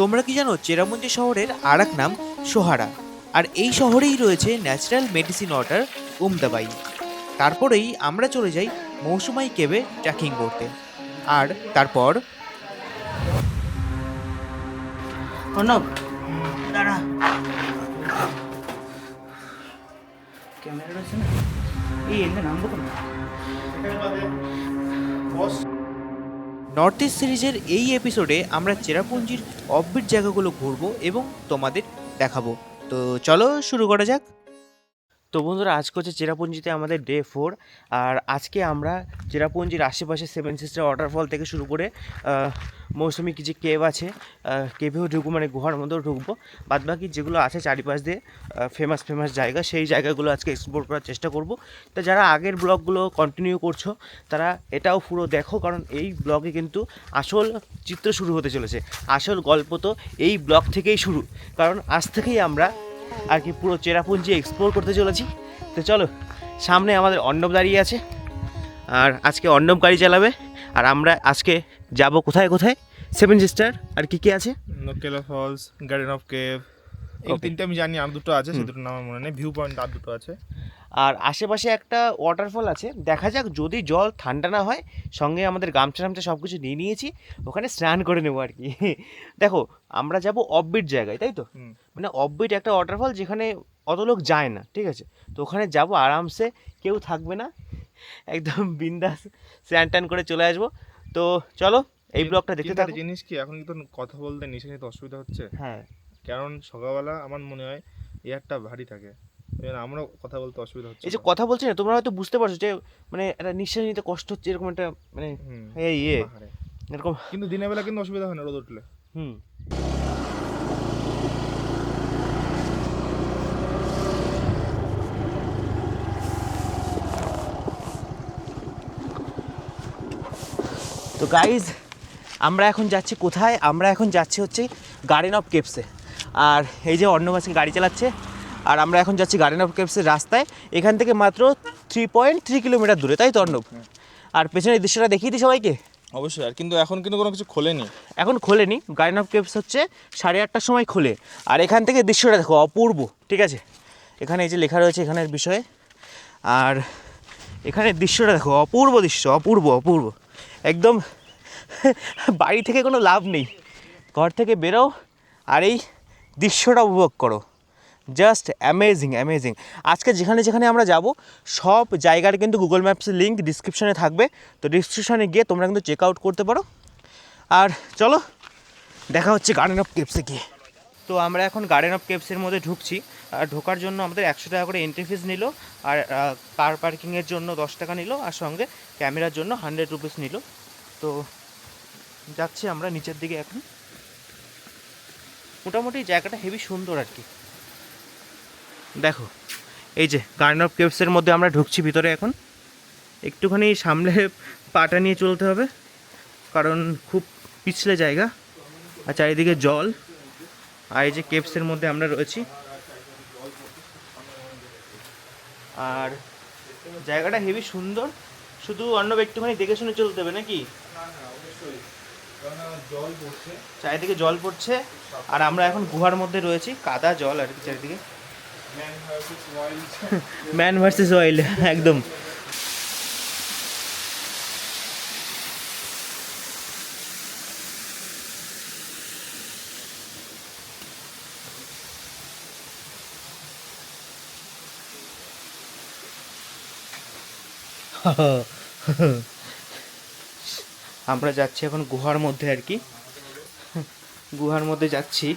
তোমরা কি জানো চেরাপুঞ্জি শহরের আর এক নাম সোহারা? আর এই শহরেই রয়েছে ন্যাচারাল মেডিসিন ওয়াটার উমদাবাই। তারপরেই আমরা চলে যাই মৌসুমাই কেবে ট্রেকিং করতে। আর তারপর? অর্ণব ক্যামেরা রয়েছে না? এই এনে নামবো কেন নর্থ ইস্ট সিরিজের এই এপিসোডে আমরা চেরাপুঞ্জির অফবিট জায়গাগুলো ঘুরবো এবং তোমাদের দেখাবো। তো চলো শুরু করা যাক। তো বন্ধুরা, আজকে হচ্ছে চেরাপুঞ্জিতে আমাদের ডে ফোর আর আজকে আমরা চেরাপুঞ্জির আশেপাশে সেভেন সিস্টার ওয়াটারফল থেকে শুরু করে মৌসুমি কিছু কেভ আছে কেভেও ঢুকবো মানে গুহার মধ্যেও ঢুকবো। বাদ বাকি যেগুলো আছে চারিপাশ দিয়ে ফেমাস ফেমাস জায়গা, সেই জায়গাগুলো আজকে এক্সপ্লোর করার চেষ্টা করব। তা যারা আগের ব্লগগুলো কন্টিনিউ করছ, তারা এটাও পুরো দেখো, কারণ এই ব্লগে কিন্তু আসল চিত্র শুরু হতে চলেছে। আসল গল্প তো এই ব্লগ থেকেই শুরু, কারণ আজ থেকেই আমরা আর কি পুরো চেরাপুঞ্জি এক্সপ্লোর করতে চলেছি। তো চলো সামনে আমাদের অর্ণব দাঁড়িয়ে আছে। আর আজকে অর্ণব গাড়ি চালাবে। আর আমরা আজকে যাব কোথায় কোথায়? সেভেন সিস্টার আর কি কি আছে? নোকেলা ফলস গার্ডেন অফ কেভ এই. তিনটে আমি জানি আর দুটো আছে সেই দুটো নাম আমার মনে নেই। ভিউ পয়েন্ট আর দুটো আছে। আর আশেপাশে একটা ওয়াটারফল আছে। দেখা যাক যদি জল ঠান্ডা না হয় সঙ্গে আমাদের গামছা টামছা সব কিছু নিয়ে নিয়েছি ওখানে স্নান করে নেব আর কি। দেখো আমরা যাব অফবিট জায়গায় তাই তো। মানে অফবিট একটা ওয়াটারফল যেখানে অত লোক যায় না ঠিক আছে? তো ওখানে যাব আরামসে কেউ থাকবে না একদম বিন্দাস স্নান টান করে চলে আসব। তো চলো এই ব্লগটা দেখতে থাকো। জিনিস কি এখন কিন্তু কথা বলতে নিচে নিতে অসুবিধা হচ্ছে? হ্যাঁ। কারণ সকালবেলা আমার মনে হয় এয়ারটা ভারী থাকে। আমরাও কথা বলতে অসুবিধা হচ্ছে এই যে কথা বলছি না তোমরা হয়তো বুঝতে পারছ যে মানে একটা নিঃশ্বাস নিতে কষ্ট হচ্ছে এরকম একটা মানে এই ইয়ে এরকম কিন্তু দিনের বেলা কিন্তু অসুবিধা হয় না রোদ উঠলে। হুম। তো গাইজ আমরা এখন যাচ্ছি কোথায়? আমরা এখন যাচ্ছি হচ্ছে গার্ডেন অফ কেপসে আর এই যে অর্ণবাসী গাড়ি চালাচ্ছে আর আমরা এখন যাচ্ছি গার্ডেন অফ কেপসের রাস্তায়। এখান থেকে মাত্র থ্রি পয়েন্ট থ্রি কিলোমিটার দূরে তাই তো অর্ণব? আর পেছনের দৃশ্যটা দেখিয়ে দিই সবাইকে। অবশ্যই আর কিন্তু এখন কিন্তু কোনো কিছু খোলেনি। এখন খোলেনি। গার্ডেন অফ কেভস হচ্ছে সাড়ে আটটার সময় খোলে। আর এখান থেকে দৃশ্যটা দেখো অপূর্ব ঠিক আছে? এখানে এই যে লেখা রয়েছে এখানের বিষয়ে। আর এখানে দৃশ্যটা দেখো অপূর্ব দৃশ্য অপূর্ব অপূর্ব। একদম বাড়ি থেকে কোনো লাভ নেই। ঘর থেকে বেরো আর এই দৃশ্যটা উপভোগ করো। জাস্ট অ্যামেজিং অ্যামেজিং আজকে যেখানে যেখানে আমরা যাব, সব জায়গার কিন্তু গুগল ম্যাপসের লিঙ্ক ডিসক্রিপশনে থাকবে। তো ডিসক্রিপশনে গিয়ে তোমরা কিন্তু চেক আউট করতে পারো। আর চলো, দেখা হচ্ছে গার্ডেন অফ কেপসে গিয়ে। তো আমরা এখন গার্ডেন অফ কেপসের মধ্যে ঢুকছি। আর ঢোকার জন্য আমাদের একশো টাকা করে এন্ট্রি ফিস নিল আর কার পার্কিংয়ের জন্য দশ টাকা নিল আর সঙ্গে ক্যামেরার জন্য হান্ড্রেড রুপিস নিল। তো যাচ্ছি আমরা নিচের দিকে এখন। মোটামুটি জায়গাটা হেভি সুন্দর আর কি। দেখো, এই যে গার্ডেন অফ কেভসের মধ্যে আমরা ঢুকছি ভিতরে এখন। একটুখানি সামলে পাটা নিয়ে চলতে হবে, কারণ খুব পিছলে জায়গা। আর চারিদিকে জল। আর এই যে কেপসের মধ্যে আমরা রয়েছি। আর জায়গাটা হেভি সুন্দর। শুধু অন্য একটুখানি দেখে শুনে চলতে হবে নাকি? চারিদিকে জল পড়ছে। আর আমরা এখন গুহার মধ্যে রয়েছি কাদা জল আর কি চারিদিকে। ম্যান ভার্সেস ওয়াইল্ড একদম। আমরা যাচ্ছি এখন গুহার মধ্যে আর কি। গুহার মধ্যে যাচ্ছি।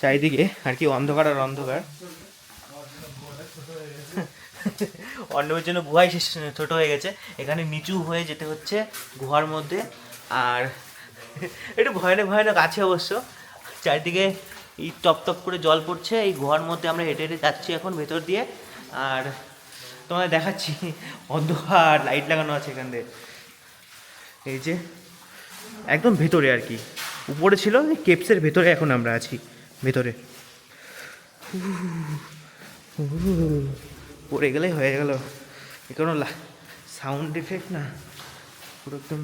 চারিদিকে আর কি অন্ধকার আর অন্ধকার। অন্নবের জন্য গুহাই শেষ ছোট হয়ে গেছে। এখানে নিচু হয়ে যেতে হচ্ছে গুহার মধ্যে। আর একটু ভয়ানক ভয়ানক আছে অবশ্য। চারিদিকে এই টপ টপ করে জল পড়ছে। এই গুহার মধ্যে আমরা হেঁটে হেঁটে যাচ্ছি এখন ভেতর দিয়ে। আর তোমাদের দেখাচ্ছি। অন্ধকার লাইট লাগানো আছে এখান দিয়ে। এই যে, একদম ভেতরে আর কি। উপরে ছিল কেপসের ভেতরে এখন আমরা আছি, ভেতরে। পড়ে গেলে হয়ে গেল। এ কোনো সাউন্ড ইফেক্ট না। পুরো একদম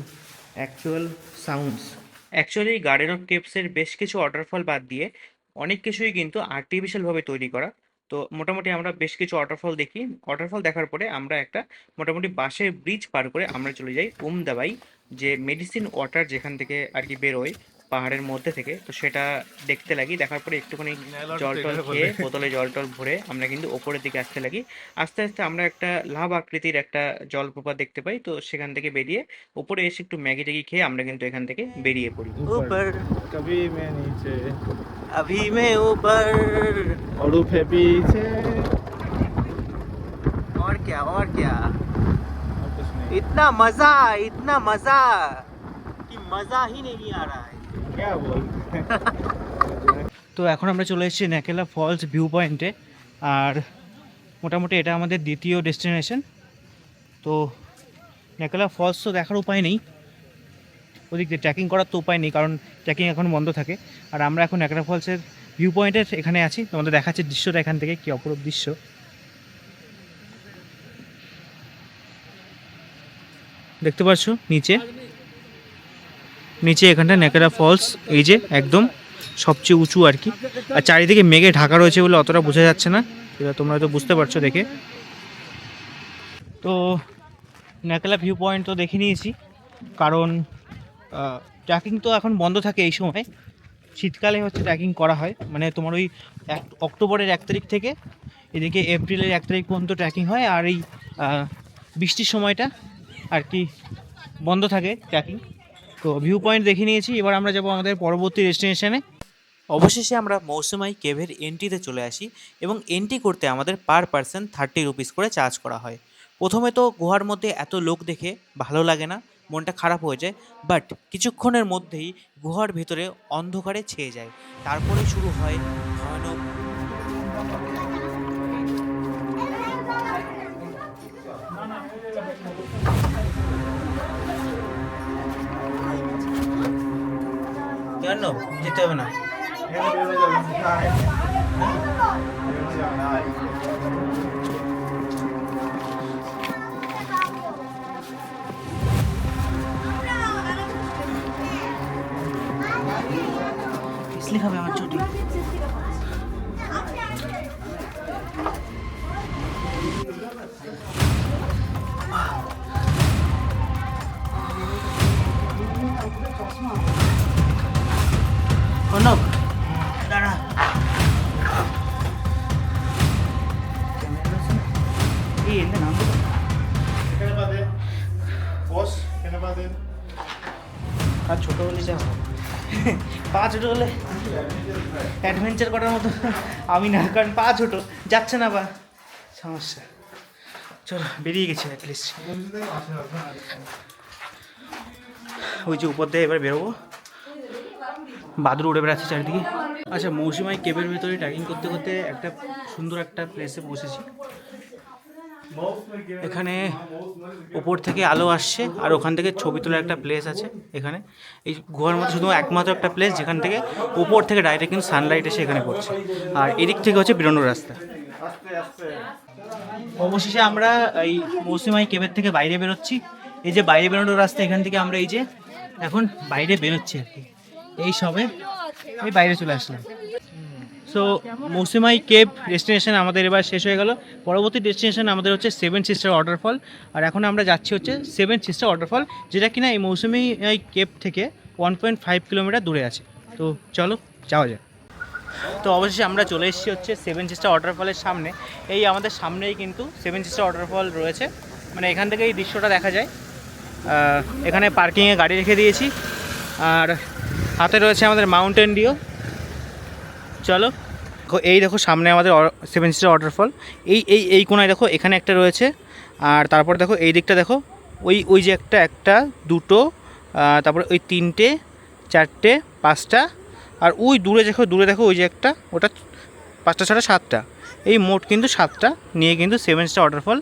actual sounds actually garden of কেপসের বেশ কিছু ওয়াটারফল বাদ দিয়ে অনেক কিছুই কিন্তু আর্টিফিশিয়ালভাবে তৈরি করা। তো মোটামুটি আমরা বেশ কিছু ওয়াটারফল দেখি। ওয়াটারফল দেখার পরে আমরা একটা মোটামুটি বাঁশের ব্রিজ পার করে আমরা চলে যাই উমদাবাই যে মেডিসিন ওয়াটার যেখান থেকে আর কি বেরোয় পাহাড়ের মধ্যে থেকে। তো সেটা দেখতে লাগি। দেখার পরে একটুখানি জল টল খেয়ে বোতলে জল টল ভরে আমরা কিন্তু ওপরের দিকে আসতে লাগি। আস্তে আস্তে আমরা একটা লাভ আকৃতির একটা জলপ্রপাত দেখতে পাই। তো সেখান থেকে বেরিয়ে ওপরে এসে একটু ম্যাগি ট্যাগি খেয়ে আমরা কিন্তু এখান থেকে বেরিয়ে পড়ি। अभी मैं ऊपर और उठे पीछे और क्या और क्या और कुछ नहीं इतना मजा इतना मजा कि मजा ही नहीं आ रहा है क्या बोल তো এখন আমরা চলে এসেছি নেকেলা ফলস ভিউ পয়েন্টে আর মোটামুটি এটা আমাদের দ্বিতীয় ডেস্টিনেশন তো নেকেলা ফলস তো দেখার উপায় নেই ওদিক দিয়ে ট্রেকিং করার তো উপায় নেই, কারণ ট্রেকিং এখন বন্ধ থাকে। আর আমরা এখন নেকেলা ফলসের ভিউ পয়েন্টের এখানে আছি, তোমাদের দেখাচ্ছে দৃশ্যটা এখান থেকে, কী অপরূপ দৃশ্য। দেখতে পাচ্ছ, নিচে। নিচে এখানটা নেকেরা ফলস এই যে একদম সবচেয়ে উঁচু আর কি। আর চারিদিকে মেঘে ঢাকা রয়েছে বলে অতটা বোঝা যাচ্ছে না সেটা তোমরা হয়তো বুঝতে পারছ দেখে। তো নেকেলা ভিউ পয়েন্ট তো দেখে নিয়েছি, কারণ ট্রেকিং তো এখন বন্ধ থাকে এই সময়। শীতকালে হচ্ছে ট্রেকিং করা হয়। মানে তোমার ওই এক অক্টোবরের এক তারিখ থেকে এদিকে এপ্রিলের এক তারিখ পর্যন্ত ট্রেকিং হয় আর এই বৃষ্টির সময়টা আর কি বন্ধ থাকে ট্রেকিং তো ভিউ পয়েন্ট দেখে নিয়েছি। এবার আমরা যাব আমাদের পরবর্তী ডেস্টিনেশনে অবশেষে আমরা মৌসুমাই কেভের এন্ট্রিতে চলে আসি এবং এন্ট্রি করতে আমাদের পার পার্সন থার্টি রুপিস করে চার্জ করা হয়। প্রথমে তো গুহার মধ্যে এত লোক দেখে ভালো লাগে না। মনটা খারাপ হয়ে যায় বাট কিছুক্ষণের মধ্যেই গুহার ভেতরে অন্ধকারে ছেয়ে যায়। তারপরে শুরু হয় ভয়ানক কেন? যেতে হবে না। পিছলি খাবে আমার ছুটি অর্ণব দাঁড়া। এই এনে নামবো কেন বাদে? বস কেন বাদে? আর ছোটো হলে যা হবে। পা ছোটো হলে অ্যাডভেঞ্চার করার মতো আমি না, কারণ পা ছোটো। যাচ্ছে না বা সমস্যা। চলো, বেরিয়ে গেছি অ্যাটলিস্ট ওই যে উপর দিয়ে এবার বেরোবো। বাদুর উড়ে বেড়াচ্ছে চারিদিকে। আচ্ছা মৌসুমাই কেবের ভিতরে ট্রেকিং করতে করতে একটা সুন্দর একটা প্লেসে বসেছি। এখানে উপর থেকে আলো আসছে আর ওখান থেকে ছবি তোলার একটা প্লেস আছে এখানে। এই গুহার মধ্যে শুধু একমাত্র একটা প্লেস যেখান থেকে উপর থেকে ডাইরেক্ট কিন্তু সানলাইট এসে এখানে পড়ছে। আর এদিক থেকে হচ্ছে বেরোনোর রাস্তা। অবশেষে আমরা এই মৌসুমাই কেবের থেকে বাইরে বেরোচ্ছি। এই যে বাইরে বেরোনোর রাস্তা, এখান থেকে আমরা এই যে এখন বাইরে বেরোচ্ছি আর কি। এই সবে এই বাইরে চলে আসলাম। সো মৌসুমাই কেব ডেস্টিনেশন আমাদের এবার শেষ হয়ে গেল। পরবর্তী ডেস্টিনেশন আমাদের হচ্ছে সেভেন সিস্টার ওয়াটারফল আর এখন আমরা যাচ্ছি হচ্ছে সেভেন সিস্টার ওয়াটারফল যেটা কিনা এই মৌসুমি কেব থেকে ওয়ান পয়েন্ট ফাইভ কিলোমিটার দূরে আছে। তো চলো, যাওয়া যাক। তো অবশেষে আমরা চলে এসেছি হচ্ছে সেভেন সিস্টার ওয়াটারফলের সামনে। এই আমাদের সামনেই কিন্তু সেভেন সিস্টার ওয়াটারফল রয়েছে। মানে এখান থেকে এই দৃশ্যটা দেখা যায়। এখানে পার্কিংয়ে গাড়ি রেখে দিয়েছি। আর হাতে রয়েছে আমাদের মাউন্টেন ডিও চলো। এই দেখো সামনে আমাদের সেভেন সিস্টার ওয়াটারফল এই এই এই কোনায় দেখো, এখানে একটা রয়েছে। আর তারপর দেখো, এই দিকটা দেখো, ওই ওই যে একটা একটা, দুটো তারপরে ওই তিনটে, চারটে, পাঁচটা, আর ওই দূরে দেখো দূরে দেখো, ওই যে একটা, ওটা পাঁচটা ছটা, সাতটা। এই মোট কিন্তু সাতটা, নিয়ে কিন্তু সেভেন স্টার ওয়াটারফল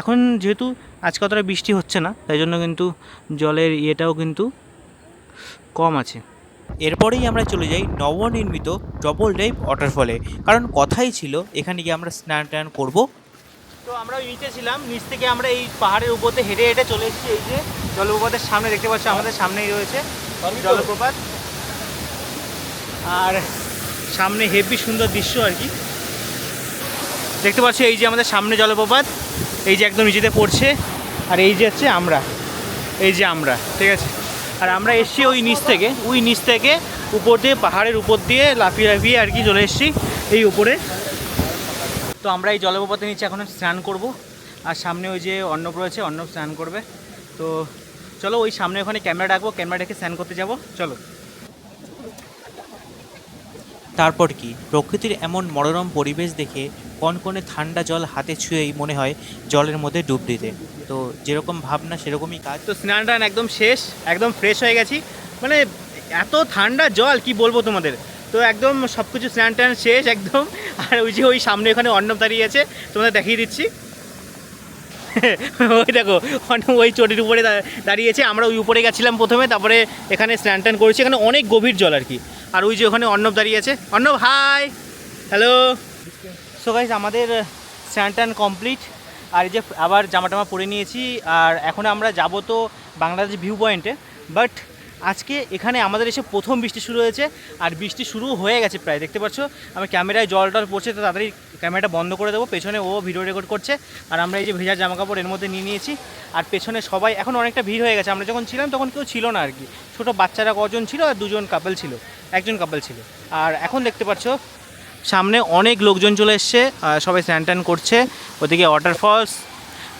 এখন যেহেতু আজকে অতটা বৃষ্টি হচ্ছে না, তাই জন্য কিন্তু জলের ইয়েটাও কিন্তু কম আছে। এরপরেই আমরা চলে যাই নবনির্মিত ডবল ডাইভ ওয়াটারফলে। কারণ কথাই ছিল এখানে গিয়ে আমরা স্নান টান করব। তো আমরা ওই নিচে ছিলাম নিচ থেকে আমরা এই পাহাড়ের উপর দিয়ে হেঁটে হেঁটে চলে এসেছি। এই যে জলপ্রপাতের সামনে দেখতে পাচ্ছি আমাদের সামনেই রয়েছে জলপ্রপাত। আর সামনে হেভি সুন্দর দৃশ্য আর কি। দেখতে পাচ্ছি এই যে আমাদের সামনে জলপ্রপাত এই যে একদম নিচেতে পড়ছে আর এই যে হচ্ছে আমরা এই যে আমরা ঠিক আছে? আর আমরা এসছি ওই নিচ থেকে। ওই নিচ থেকে উপর দিয়ে, পাহাড়ের উপর দিয়ে লাফিয়ে লাফিয়ে আর কি চলে এসছি এই উপরে। তো আমরা এই জলপ্রপাতের নিচে এখন স্নান করব। আর সামনে ওই যে অন্নপ রয়েছে অন্নপ স্নান করবে। তো চলো ওই সামনে ওখানে ক্যামেরা রাখব ক্যামেরা রেখে স্নান করতে যাব। চলো। তারপর কি? প্রকৃতির এমন মনোরম পরিবেশ দেখে কনকনে ঠান্ডা জল হাতে ছুঁয়েই মনে হয় জলের মধ্যে ডুব দিতে। তো যেরকম ভাবনা, সেরকমই কাজ। তো স্নান টান একদম শেষ, একদম ফ্রেশ হয়ে গেছি। মানে এত ঠান্ডা জল, কি বলব তোমাদের? তো একদম সব কিছু স্নান টান শেষ একদম। আর ওই যে ওই সামনে ওখানে অন্নব দাঁড়িয়ে আছে, তোমাদের দেখিয়ে দিচ্ছি। ওই দেখো অন্নব ওই চটির উপরে দাঁড়িয়েছে আমরা ওই উপরে গেছিলাম প্রথমে, তারপরে এখানে স্নান টান করেছি। এখানে অনেক গভীর জল আর কি। আর ওই যে ওখানে অর্ণব দাঁড়িয়ে আছে। Arnab hi hello so guys আমাদের স্যান্ড ট্যান কমপ্লিট আর এই যে আবার জামা টামা পরে নিয়েছি। আর এখন আমরা যাব তো বাংলাদেশ ভিউ পয়েন্টে বাট আজকে এখানে আমাদের এসে প্রথম বৃষ্টি শুরু হয়েছে আর বৃষ্টি শুরু হয়ে গেছে প্রায়, দেখতে পাচ্ছ? আমি ক্যামেরায় জল টল পড়ছে, তো তাড়াতাড়ি ক্যামেরাটা বন্ধ করে দেবো। পেছনে ও ভিডিও রেকর্ড করছে আর আমরা এই যে ভেজা জামা কাপড় এর মধ্যে নিয়ে নিয়েছি। আর পেছনে সবাই, এখন অনেকটা ভিড় হয়ে গেছে। আমরা যখন ছিলাম তখন কেউ ছিল না আর কি। ছোটো বাচ্চারা কজন ছিল আর দুজন কাপল ছিল, একজন কাপল ছিল। আর এখন দেখতে পাচ্ছ, সামনে অনেক লোকজন চলে এসছে সবাই স্নান টান করছে, ওদিকে ওয়াটারফলস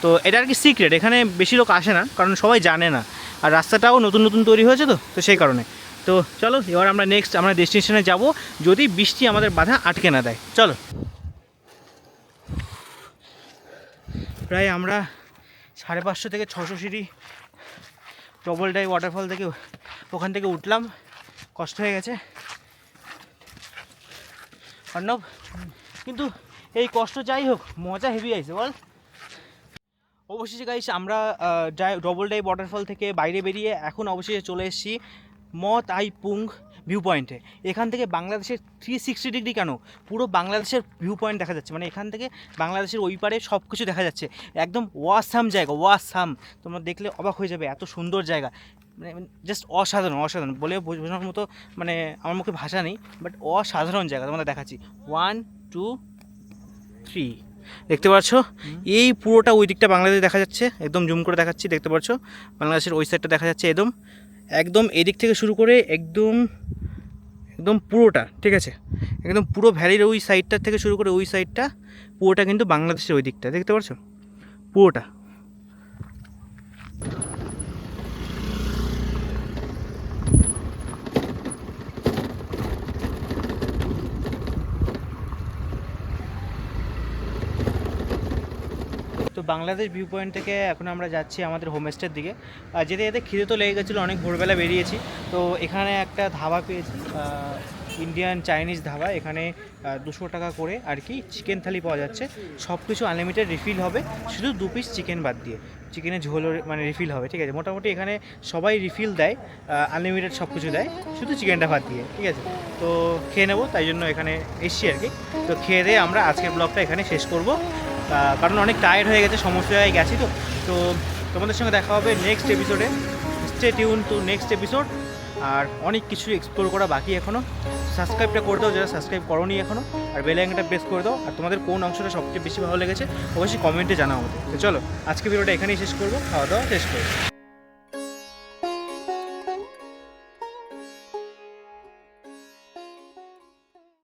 তো এটা আর কি সিক্রেট এখানে বেশি লোক আসে না, কারণ সবাই জানে না। আর রাস্তাটাও নতুন নতুন তৈরি হয়েছে তো তো সেই কারণে। তো চলো, এবার আমরা নেক্সট আমরা ডেস্টিনেশনে যাব, যদি বৃষ্টি আমাদের বাধা আটকে না দেয়। চলো। প্রায় আমরা সাড়ে পাঁচশো থেকে ছশো সিঁড়ি ডবল ডাই ওয়াটারফল থেকে ওখান থেকে উঠলাম। কষ্ট হয়ে গেছে। অর্ণব, কিন্তু এই কষ্ট যাই হোক, মজা হেভি আইছে, বল। অবশেষে গাইস আমরা ডবল ডাই ওয়াটারফল থেকে বাইরে বেরিয়ে এখন অবশেষে চলে এসেছি মত আই পুং ভিউ পয়েন্টে এখান থেকে বাংলাদেশের থ্রি সিক্সটি ডিগ্রি কেন? পুরো বাংলাদেশের ভিউ পয়েন্ট দেখা যাচ্ছে। মানে এখান থেকে বাংলাদেশের ওই পারে সব কিছু দেখা যাচ্ছে। একদম ওয়াসাম জায়গা ওয়াসাম তোমরা দেখলে অবাক হয়ে যাবে, এত সুন্দর জায়গা। মানে জাস্ট অসাধারণ অসাধারণ। বলে বোঝানোর মতো মানে আমার মুখে ভাষা নেই বাট অসাধারণ জায়গা তোমাদের দেখাচ্ছি। ওয়ান টু থ্রি দেখতে পাচ্ছ? এই পুরোটা ওই দিকটা বাংলাদেশ দেখা যাচ্ছে, একদম জুম করে দেখাচ্ছি, দেখতে পাচ্ছ? বাংলাদেশের ওই সাইডটা দেখা যাচ্ছে একদম একদম এদিক থেকে শুরু করে একদম একদম পুরোটা, ঠিক আছে? একদম পুরো ভ্যালির ওই সাইডটা থেকে শুরু করে ওই সাইডটা পুরোটা কিন্তু বাংলাদেশের ওই দিকটা, দেখতে পাচ্ছ? পুরোটা। তো বাংলাদেশ ভিউ পয়েন্ট থেকে এখন আমরা যাচ্ছি আমাদের হোমস্টের দিকে। আর যেতে যেতে খিদে তো লেগে গেছিল, অনেক ভোরবেলা বেরিয়েছি। তো এখানে একটা ধাবা পেয়েছি ইন্ডিয়ান চাইনিজ ধাবা। এখানে দুশো টাকা করে আর কি চিকেন থালি পাওয়া যাচ্ছে। সব কিছু আনলিমিটেড রিফিল হবে, শুধু দু পিস চিকেন বাদ দিয়ে। চিকেনের ঝোলও মানে রিফিল হবে, ঠিক আছে? মোটামুটি এখানে সবাই রিফিল দেয় আনলিমিটেড সব কিছু দেয়, শুধু চিকেনটা বাদ দিয়ে, ঠিক আছে? তো খেয়ে নেব, তাই জন্য এখানে এসছি আর কি। তো খেয়ে দিয়ে আমরা আজকের ব্লগটা এখানে শেষ করব। কারণ অনেক টায়ার্ড হয়ে গেছে সমস্ত জায়গায় গেছি তো। তো তোমাদের সঙ্গে দেখা হবে নেক্সট এপিসোডে stay tune to next episode আর অনেক কিছু এক্সপ্লোর করা বাকি এখনও সাবস্ক্রাইবটা করে দাও, যারা সাবস্ক্রাইব করোনি এখনও আর বেলাইনটা প্রেস করে দাও। আর তোমাদের কোন অংশটা সবচেয়ে বেশি ভালো লেগেছে, অবশ্যই কমেন্টে জানাও আমাদের। তো চলো, আজকে ভিডিওটা এখানেই শেষ করব। খাওয়া দাওয়া শেষ করব